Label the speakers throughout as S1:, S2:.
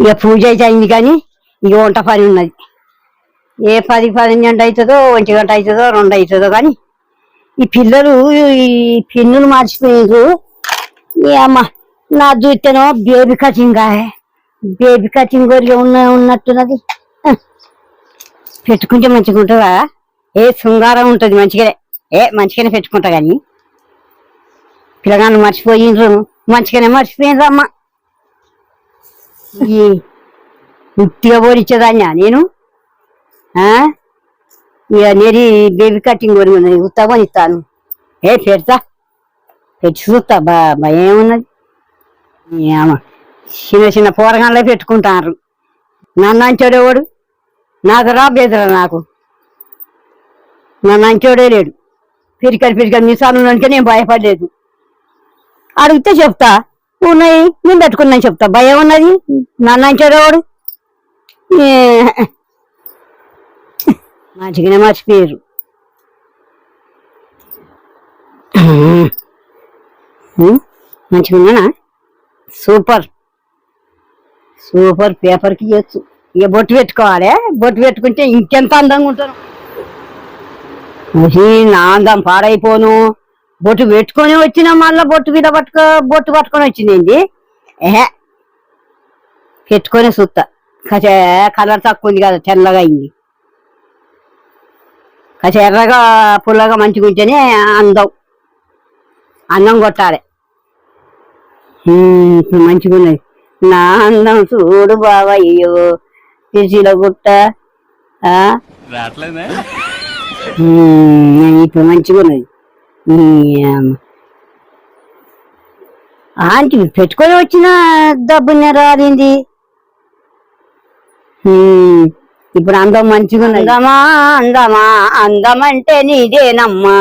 S1: ఇక పూజ అయితే అయింది కానీ ఇక వంట పని ఉన్నది. ఏ పది పదిహేను అవుతుందో ఒంటి గంట అవుతుందో రెండు అవుతుందో కానీ ఈ పిల్లలు ఈ పిన్నులు మర్చిపోయారు ఏ అమ్మ నా చూస్తేనో బేబీ కటింగ్ బేబీ కటింగ్ గొరిగా ఉన్న ఉన్నట్టున్నది. పెట్టుకుంటే మంచిగా ఉంటుందా? ఏ శృంగారం ఉంటుంది మంచిగానే. ఏ మంచిగానే పెట్టుకుంటా కానీ. పిల్లగాళ్ళు మర్చిపోయిండ్రు మంచిగానే మర్చిపోయినరు అమ్మ. ఈ ఉట్టిగా పోనిచ్చేదాన్యా నేను ఇక నేరి బేబీ కటింగ్ కొని ఉన్నది ఉత్తా కొనిస్తాను ఏ పెడతా పెట్టి చూస్తా బా భయం ఏమున్నది ఏమ చిన్న చిన్న పోరగాళ్ళే పెట్టుకుంటారు నన్ను అంచోడేవాడు నాకు రా బెదరా నాకు నన్ను అంచోడే లేడు పిరికలు పిరికలు మిసాలు అంటే నేను భయపడలేదు అడిగితే చెప్తా ఉన్నాయి నేను పెట్టుకున్నాను చెప్తా. భయం ఉన్నది? నన్ను అంచోడేవాడు మంచిగానే మర్చిపోయారు మంచిగా ఉన్నానా? సూపర్. సూపర్ పేపర్కి చేయొచ్చు ఇక బొట్టు పెట్టుకోవాలి. బొట్టు పెట్టుకుంటే ఇంకెంత అందంగా ఉహి, నా అందం పాడైపోను. బొట్టు పెట్టుకొని వచ్చిన మళ్ళా బొట్టు మీద పట్టుకో బొట్టు పట్టుకొని వచ్చింది ఏహే. పెట్టుకొని చూస్తా కచే కలర్ తక్కువ ఉంది కదా తెల్లగా అయింది. కాస్త ఎర్రగా పుల్లగా మంచిగా ఉంటేనే అందం. అన్నం కొట్టాలి. మంచిగా ఉన్నది నా అందం చూడు బావయ్యో. తిరిచిల గుట్ట ఇప్పుడు మంచిగా ఉన్నది. ఆంటీ పెట్టుకొని వచ్చిన డబ్బునే రాలింది ఇప్పుడు అందం మంచిగా అందమా అందమా అందం అంటే నీదేనమ్మా.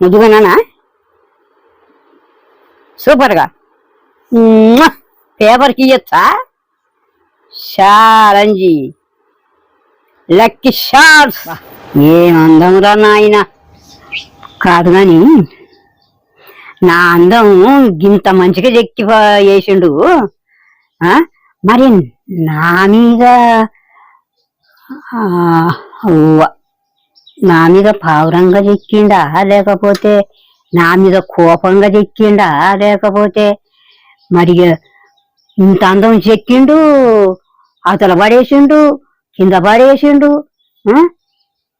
S1: ముదుగునా సూపర్గా. పేపర్కి ఇయ్యొచ్చా? షారంజీ లక్కీ షార్ట్స్. ఏం అందం రా నాయన? కాదు కానీ నా అందం గింత మంచిగా చెక్కి వేసిండు. మరి నా మీద నా మీద పావురంగా చెక్కిండా? లేకపోతే నా మీద కోపంగా చెక్కిండా? లేకపోతే మరి ఇంత అందం చెక్కిండు అతల పడేసిండు కింద పడేసిండు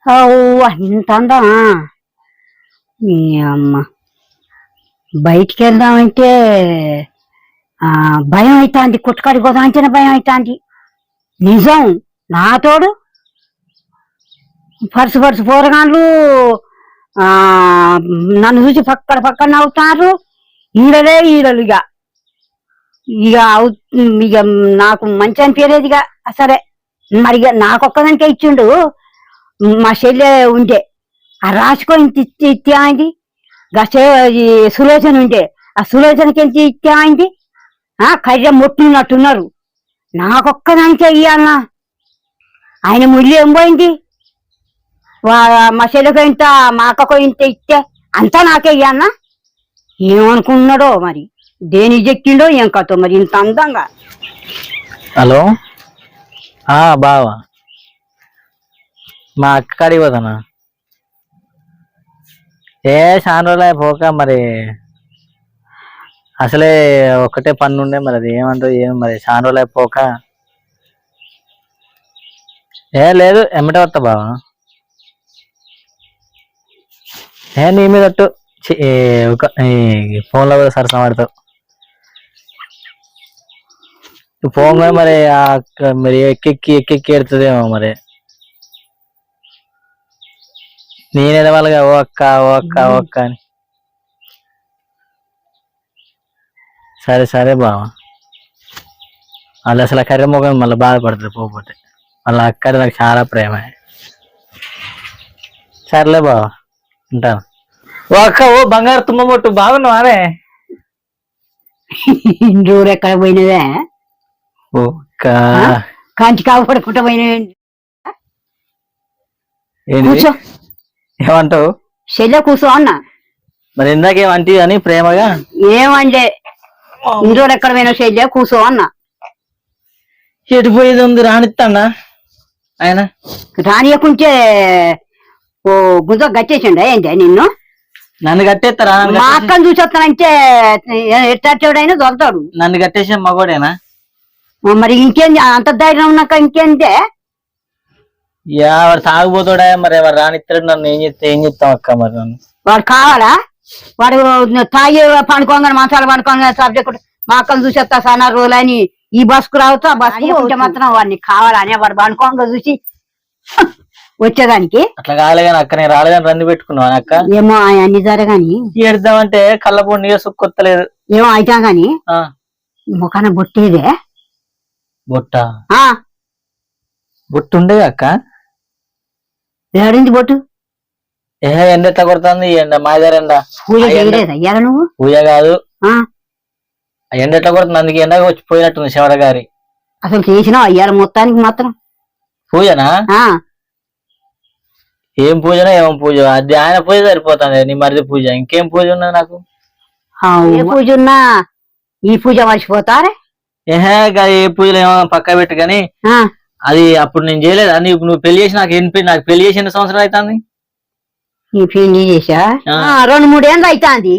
S1: ఆ? ఇంత అందమా? మీ అమ్మ. బయటికి వెళ్దామంటే భయం అవుతాంది కుట్టకాడికి పోదామంటేనే భయం అవుతాంది నిజం నా తోడు? పరుసు పరుసు పోరగాళ్ళు నన్ను చూసి పక్కన పక్కన నవ్వుతారు. ఈడలే ఈడలు ఇక ఇక అవు- ఇక నాకు మంచి అనిపించలేదు ఇక సరే మరి నాకొక్కదానికే ఇచ్చిండు. మా చెల్లె ఉంటే ఆ రాసుకొని ఇచ్చి ఇచ్చే అయింది సులోచన ఉంటే ఆ సులోచనకి ఎంత ఇచ్చే అయింది కర్రె ముట్టున్నట్టున్నారు. నాకొక్క నాకొక్కదానికే ఇయ్యాలనా? ఆయన ముళ్ళు ఏం పోయింది? వా- మా చెల్లెకు ఇంత మా అక్కకు ఇంత ఇస్తే అంతా నాకే ఇయ్యాలనా? ఏమనుకున్నాడో మరి? దేని చెక్కిండో ఏం కథ మరి ఇంత అందంగా?
S2: హలో? ఆ బావా. మా అక్క కాడికి పోతానా ఏ చాలా పోక మరి. అసలే ఒకటే పన్ను ఉండే మరి అది ఏమంటారు ఏం మరి చాలా పోక. ఏ లేదు ఎమ్మటే వస్తా బావా. ఏ నీ మీద అట్టు ఒక ఈ ఫోన్లో కూడా సరసం ఆడతావు మరి ఆ అక్క మరి ఎక్కెక్కి ఎక్కెక్కి ఎడుతుందేమో మరి. నేనే వాళ్ళగా ఓ అక్క ఓ అక్క ఓ అక్క అని. సరే సరే బావ. వాళ్ళు అసలు కర్రీ మొగం మళ్ళీ బాధపడుతుంది పోకపోతే. వాళ్ళ అక్క నాకు చాలా ప్రేమ. సర్లే బావ ఉంటాను. ఓ అక్క ఓ బంగారు తుమ్మ మొట్టు బాగున్నావానే
S1: ఇండోర్ ఎక్కడ పోయినదే?
S2: ఓ అక్క.
S1: కాంచి కాపాడుకుంటా పోయినవే.
S2: ఏంటి
S1: కూర్చో.
S2: ఏమంటావు?
S1: చెల్లె కూర్చో అన్న.
S2: మరి ఇందాకేమంటి అని ప్రేమగా?
S1: ఇన్ని రోజులు ఎక్కడ పోయినా చెల్లె కూర్చో అన్న.
S2: ఎటు పోయేది ఉంది రానిస్తాడా ఆయన?
S1: రానియకుంటే ఓ గుంజ గట్టేసిండ ఏంటి నిన్ను?
S2: నన్ను కట్టేస్తారా
S1: మా అక్కను చూసొస్తానంటే ఎట్టాడైనా దొరతాడు
S2: నన్ను కట్టేసిన మగోడేనా?
S1: మరి ఇంకేంది అంత ధైర్యం ఉన్నాక ఇంకేందే
S2: యా వాడు తాగుపోతాడా మరి ఎవరు రానిస్తాడు నన్ను. ఏం చెప్తే ఏం చెప్తాం అక్క మరి నన్ను?
S1: వాడు కావాలా? వాడు తాగి పండుకోగానే మసాలా పండుకోగానే సబ్జెక్ట్ మా అక్కను చూసేస్తా సానా రోజులని. ఈ బస్కు రావచ్చు? ఆ బస్కు ఉంటే మాత్రం వాడిని కావాలని వాడు పండుకోగా చూసి వచ్చేదానికి.
S2: అట్లా కాలే కానీ అక్క నేను రాలేదని రంది పెట్టుకున్నాను అక్క?
S1: ఏమో అన్ని జరగాని
S2: ఏడుద్దామంటే కళ్ళపూడి నీళ్ళు సుక్కొత్తలేదు.
S1: ఏమో అయితా గాని
S2: ఆ,
S1: ముఖాన బొట్టేదే.
S2: బొట్ట?
S1: ఆ.
S2: బొట్టు ఉండే అక్క?
S1: ఏడింది బొట్టు?
S2: ఏ ఎండ ఎట్లా కొడుతుంది? ఎండ మాయదారు ఎండ.
S1: పూజ చేయలేదు? అయ్యారా నువ్వు?
S2: పూజ కాదు. ఎండ ఎట్లా కొడుతుంది? అందుకే ఎండ వచ్చి పోయినట్టుంది శివర గారి.
S1: అసలు చేసినావు? అయ్యారు మొత్తానికి మాత్రం.
S2: పూజనా? ఏం పూజనో ఏం పూజ? అది ఆయన పూజ సరిపోతుంది. నీ మరిది పూజ. ఇంకేం పూజ ఉన్నది నాకు?
S1: ఏ పూజ ఉన్నా ఈ పూజ మర్చిపోతారే?
S2: ఏహే ఏ పూజలు ఏమో పక్క పెట్టు కానీ
S1: ఆ.
S2: అది అప్పుడు నేను చేయలేదు? అని ఇప్పుడు నువ్వు పెళ్ళి చేసి నాకు ఎన్ని నాకు పెళ్ళి చేసి ఎన్ని సంవత్సరాలు అవుతుంది
S1: ఈ పెళ్ళి చేసా? రెండు మూడేళ్ళు అవుతాంది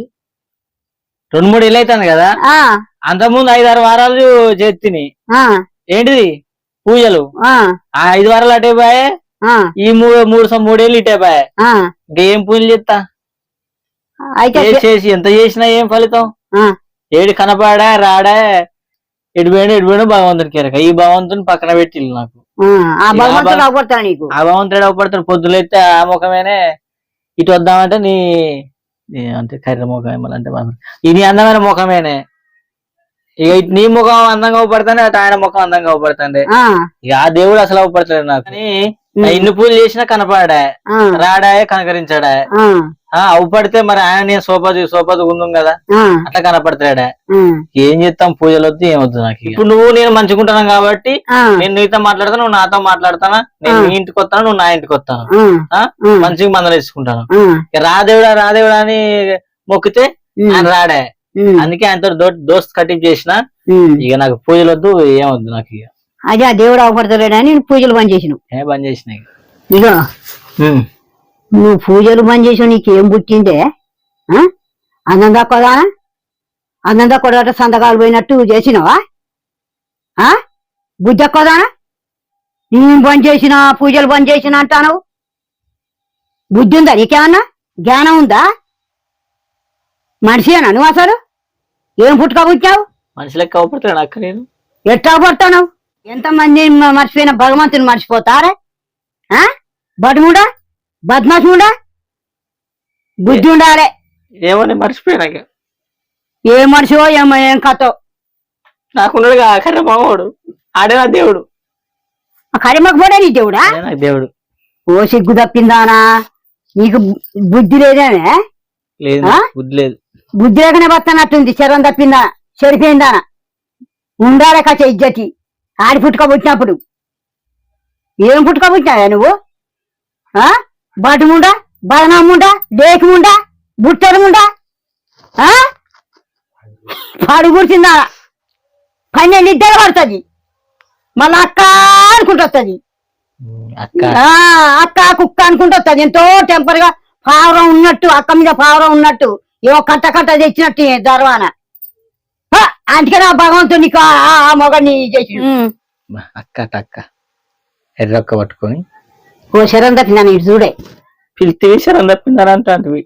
S2: రెండు మూడు ఇల్లు అవుతుంది కదా? అంతకుముందు ఐదు ఆరు వారాలు చేతిని. ఏంటిది? పూజలు.
S1: ఆ.
S2: ఐదు వారాలు అటే పోయే?
S1: ఆ.
S2: ఈ మూడు మూడు మూడేళ్ళు ఇటే పోయే? ఇంకేం పూజలు చేస్తా?
S1: అయితే
S2: ఏ చేసి ఎంత చేసినా ఏం ఫలితం? ఏడు కనపాడా రాడా ఎటు పోయినా భగవంతుని కేరక. ఈ భగవంతుని పక్కన పెట్టిల్లు నాకు.
S1: ఆ, భగవంతుడు అవపడతాడు నీకు.
S2: ఆ భగవంతుడు అవపడతాడు పొద్దులైతే ఆ ముఖమేనే ఇటు వద్దామంటే నీ నీ అంటే కర్ర ముఖం ఈ నీ అందమైన ముఖమేనే. ఇక ఇటు నీ ముఖం అందంగా అవపడతానే అటు ఆయన ముఖం అందంగా అవపడుతుంది
S1: ఆ.
S2: ఇక ఆ దేవుడు అసలు అవపడతాడు నాకు. ఇన్ని పూజలు చేసినా కనపడా రాడా కనకరించాడా అవుపడితే మరి ఆయన నేను సోపది సోపది ఉందాం కదా. అట్లా కనపడతాడా ఏం చేస్తాం? పూజలు వద్దు ఏమొద్దు నాకు. ఇప్పుడు నువ్వు నేను మంచుకుంటున్నాం కాబట్టి నేను నీతో మాట్లాడతాను నువ్వు నాతో మాట్లాడతానా? నేను నీ ఇంటికి వస్తాను నువ్వు నా ఇంటికి వస్తాను? మంచిగా మందలు వేసుకుంటాను. రాదేవుడా రాదేవుడా అని మొక్కితే ఆయన రాడే. అందుకే ఆయనతో దో- దోస్త్ కటింగ్ చేసిన. ఇక నాకు పూజలు వద్దు ఏమొద్దు నాకు ఇక.
S1: అదే దేవుడు అవపడతలేడని నేను పూజలు బంద్ చేసినావు
S2: ఏ బంద్ చేసిన ఇక.
S1: నువ్వు పూజలు బంద్ చేసావు నీకేం పుట్టిందే ఆ? అన్నం తక్కువదా అన్నం తక్కువ సంతకాలు పోయినట్టు చేసినావా? ఆ? బుద్ధి ఎక్కువదా నేను బంద్ చేసిన పూజలు బంద్ చేసిన అంటాను బుద్ధి ఉందా నీకేమన్నా? జ్ఞానం ఉందా? మనిషినా నువ్వు అసలు? ఏం పుట్టుక పుట్టావు?
S2: మనిషి లెక్క అవపడతాడు అక్క నేను.
S1: ఎట్టా పడతావు ఎంతమంది మర్చిపోయిన భగవంతుని మర్చిపోతారా ఆ? బడుముడా బద్మాసుముడా బుద్ధి ఉండాలి.
S2: ఏమని మర్చిపోయినా.
S1: ఏ మనిషివో ఏమో ఏం కథో.
S2: నాకున్నాడు అక్కడ మావాడు ఆడే నా దేవుడు.
S1: కరిమకు పోడే నీ దేవుడా?
S2: ఆడే నాకు దేవుడు.
S1: ఓ సిగ్గు తప్పిందానా? నీకు బుద్ధి లేదేనే
S2: లేదు
S1: ఆ?
S2: నాకు బుద్ధి లేదు.
S1: బుద్ధి లేకనే బతనట్టుంది. శరం తప్పిందా? చెడిపోయిందానా? ఉండాలి కచ్చ ఇజ్జతి. ఆడి పుట్టుక పుట్టినప్పుడు. ఏం పుట్టుక పుట్టినావా నువ్వు? ఆ? బటుముండా బదనమ్ముండా లేకముండా బుట్టరముండా ఆ? పాడు కూర్చుందా పన్నెండు నిద్ర పడుతుంది. మళ్ళా అక్క అనుకుంటొస్తుంది
S2: ఉమ్, అక్క.
S1: ఆ అక్క కుక్క అనుకుంటూ వస్తుంది. ఎంతో టెంపర్గా పావురం ఉన్నట్టు అక్క మీద పావురం ఉన్నట్టు ఏవో కట్ట కట్ట తెచ్చినట్టు దర్వాన. అందుకని ఆ భగవంతుడు నీకు ఆ- మొగని చేసి
S2: అక్క అక్క ఎర్రొక్క పట్టుకొని
S1: ఓ శరం తప్పిందా నీకు చూడే.
S2: పిలిచి విషయం తప్పిందని అంటే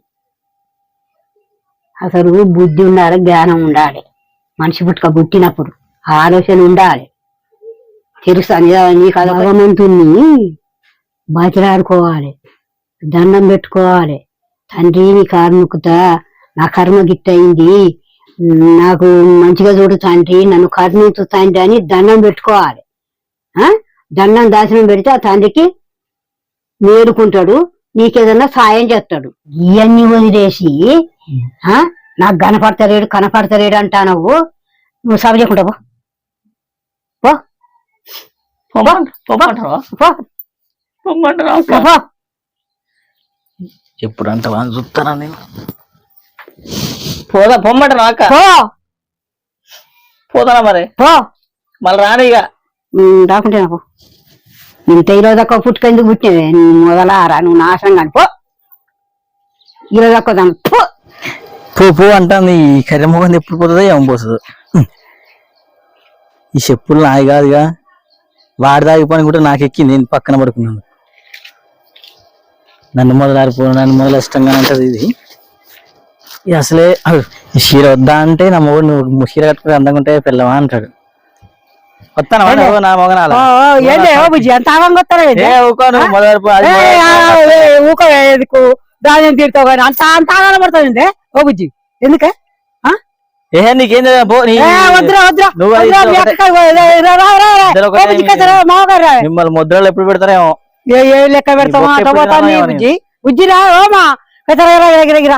S1: అసలు బుద్ధి ఉండాలి జ్ఞానం ఉండాలి. మనిషి పుట్టుక పుట్టినప్పుడు ఆలోచన ఉండాలి. తెలుసా భగవంతుణ్ణి బతిలాడుకోవాలి దండం పెట్టుకోవాలి. తండ్రి నీ కార్ముకుతా నా కర్మ గిట్టయింది నాకు మంచిగా చూడు తండ్రి నన్ను కరుణించు తండ్రి అని దండం పెట్టుకోవాలి. ఆ? దండం దాచనం పెడితే ఆ తండ్రికి మేలుకుంటాడు నీకేదన్నా సాయం చేస్తాడు. ఇవన్నీ వదిలేసి ఆ నాకు కనపడతలేడు కనపడతలేడు అంటానవు నువ్వు సభ
S2: పొమ్మంటావా
S1: పో, పో.
S2: ఎప్పుడు అంత చూస్తానా నేను? పోదా పొమ్మంటావా అక్క
S1: పో.
S2: పోతానా మరి?
S3: పో.
S2: మళ్ళీ రాను ఇక
S3: ఉమ్, రాకుంటే నాకు ఇంత ఈరోజు దక్క పుట్టుక ఎందుకు పుట్టినవే నువ్వు మొదలారా నువ్వు నాశనం కానీ పో. ఈరోజు దక్క దాని పో.
S2: పో పో అంటుంది. ఈ కర్రె మొగం ఎప్పుడు పోతుందో ఏం పోతుందో. ఈ చెప్పులు నాయి కాదుగా. వాడి దాగిపోయి కూడా నాకు ఎక్కి నేను పక్కన పడుకున్నాను. నన్ను మొదలారిపో నన్ను మొదలు ఇష్టంగా ఉంటుంది ఇది. ఇది అసలే ఈ చీర వద్దా అంటే నా మొగుడు నువ్వు చీర కట్టుకుని అందంగా ఉంటే పిల్లవా అంటాడు. వస్తాను నా
S3: ఓ, ఓ, ఏంటి ఓ బుజ్జి? ఎంత ఆగంగా వస్తారా
S2: ఊకో
S3: ఎందుకు? దాని తీరుతావు కానీ? అంత అంత పడుతుంది ఓ బుజ్జి ఎందుకే?
S2: ఏ నీకేం
S3: రా, రా, రా, రా, రా. రా.
S2: మిమ్మల్ని ముద్రలు ఎప్పుడు పెడతారేమో.
S3: ఏ ఏ లెక్క పెడతామా
S2: బొక్క
S3: అట
S2: ఎప్పుడు
S3: పోతాను
S2: తినాలో
S3: బుజ్జి ఓమా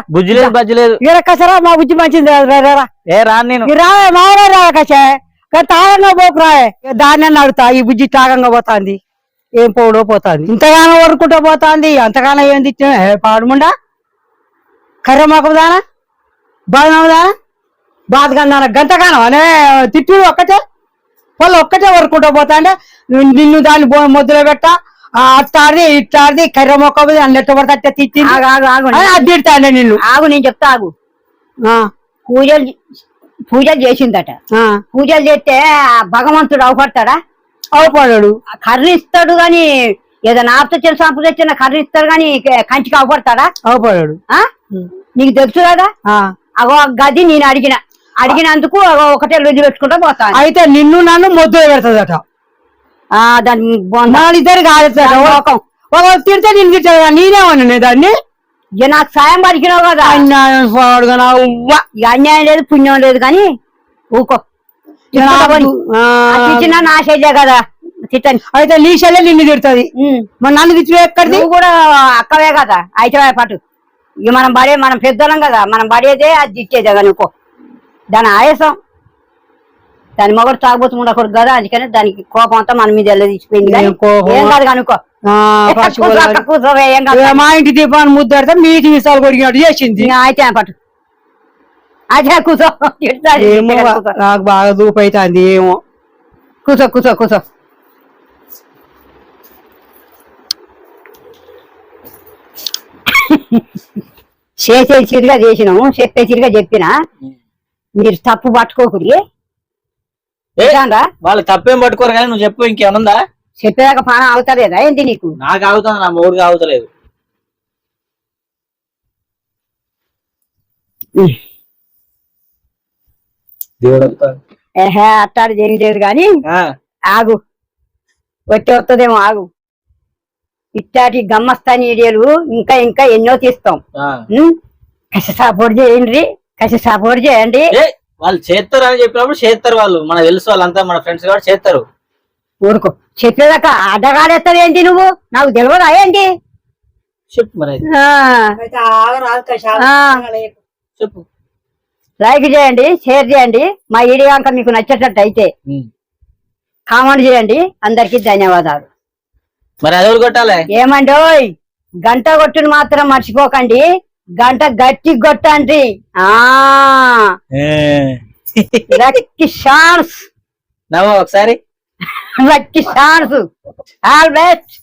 S2: బుజ్జి లేదు బజ్జి లేదు.
S3: కసరా మా బుజ్జి మంచిది రా, రా, రా, రా.
S2: నేను.
S3: రావే రా కసే. తాగంగా పోకు రావే దాన్ని అడుగుతా ఈ బుజ్జి తాగంగా పోతాంది. ఏం పోడో పోతాంది. ఇంతగానో వరుకుంటూ పోతాంది. అంతగానో ఏం తిట్టిన? పాడుముండా కర్ర మాకు దానా? బాధనవు దానా? బాధగా గంటగానం అనే తిట్టు ఒక్కటే? వాళ్ళు ఒక్కటే వరుకుంటూ పోతా అంటే నిన్ను దాన్ని మొద్దులో పెట్ట. అట్టాడిది ఇట్టాడిది కర్ర మొక్క అన్నట్టు పడితే తిట్టి అది తిడతాండే నిన్ను.
S1: ఆగు నేను చెప్తా ఆగు. పూజలు పూజలు చేసిందట.
S3: ఆ,
S1: పూజలు చేస్తే ఆ భగవంతుడు అవపడతాడా?
S3: అవపడాడు.
S1: కర్రీ ఇస్తాడు గాని ఏదైనా ఆప్తచ్చిన సంపద వచ్చిన కర్రీ ఇస్తాడు గాని కంచికి అవపడతాడా?
S3: అవపడాడు.
S1: ఆ? నీకు తెలుసు కదా. అగో గది నేను అడిగిన. అడిగినందుకు అగో ఒకటే రుజు పెట్టుకుంటూ పోతాను
S3: అయితే నిన్ను నన్ను మొద్దులో పెడతదట.
S1: ఆ, దాని బొంద.
S3: నాడిద్దరు కాదు తిడితే నేను తిట్టా నేనేమన్నా దాన్ని?
S1: ఇక నాకు సాయం పలికినావు కదా.
S3: అన్యాయం పాడుగా.
S1: ఇక అన్యాయం లేదు పుణ్యం లేదు కానీ ఊకో.
S3: ఇక నాకు, ఆ,
S1: తిట్టినా నా శైలే కదా తిట్టని.
S3: అయితే నీ చెల్లె నిన్ను తిడుతుంది. మరి నన్ను తిట్టి ఎక్కడిది?
S1: కూడా అక్కవే కదా అయితే పాటు. ఇక మనం పడే మనం పెద్దలం కదా మనం పడేదే అది తిట్టేదే కదా అనుకో దాని ఆయాసం. దాని మొగడు తాగుబోతు ఉండకూడదు కదా అందుకని దానికి కోపం అంతా మన మీద వెళ్ళ తీసిపోయింది
S3: కోపం?
S1: ఏం కాదు అనుకో
S3: మా ఇంటి దీపాన్ని ముద్దాడితే మీటి మిసాలు కొడిగినట్టు చేసింది.
S1: అయితే పట్టు అదే కూర్చో. తిడతాడు.
S3: ఏమో. నాకు బాగా దూపు అవుతుంది ఏమో.
S1: కూర్చో కూర్చో కూర్చో. చేసే చిరుగా చేసినాము చెప్పే చిరుగా చెప్పినా. మీరు తప్పు? నిజంగా
S2: వాళ్ళు తప్పేం పట్టుకోరు కానీ నువ్వు చెప్పు ఇంకేమనుందా
S1: చెప్పేదాకా పానం అవుతలేదా ఏంటి నీకు?
S2: నాకు ఆగుతుంది నా మూడుగా ఆగుతలేదు. దేవుడు
S1: ఏహే అట్టాడు జరిగలేదు కానీ ఆగు. వచ్చి వస్తుందేమో ఆగు. ఇట్టాటి గమ్మస్తాని ఏరియాలు ఇంకా ఇంకా ఎన్నో తీస్తాం. ఉం? కసి సపోర్ట్ చేయండి కసి సపోర్ట్ చేయండి.
S2: వాళ్ళు చేస్తారు అని చెప్పినప్పుడు చేస్తారు వాళ్ళు. మనకు తెలుసు వాళ్ళంతా మన ఫ్రెండ్స్ కాబట్టి చేస్తారు
S1: ఊరుకో. చెప్పేదాకా అడ్డగాడేస్తావు ఏంటి నువ్వు? నాకు తెలియదా ఏంటి?
S2: చెప్పు మరి. అయితే.
S1: ఆ, ఆ.
S2: చెప్పు.
S1: లైక్ చేయండి షేర్ చేయండి. మా వీడియో కనుక మీకు నచ్చేటట్టు అయితే
S2: ఉమ్.
S1: కామెంట్ చేయండి. అందరికీ ధన్యవాదాలు.
S2: మరి అది ఎవరు కొట్టాలి?
S1: ఏమండోయ్? గంట కొట్టును మాత్రం మర్చిపోకండి. గంట గట్టి కొట్టండి. ఆ. Lucky chance.
S2: నవ్వు ఒకసారి.
S1: Lucky షాన్స్ all best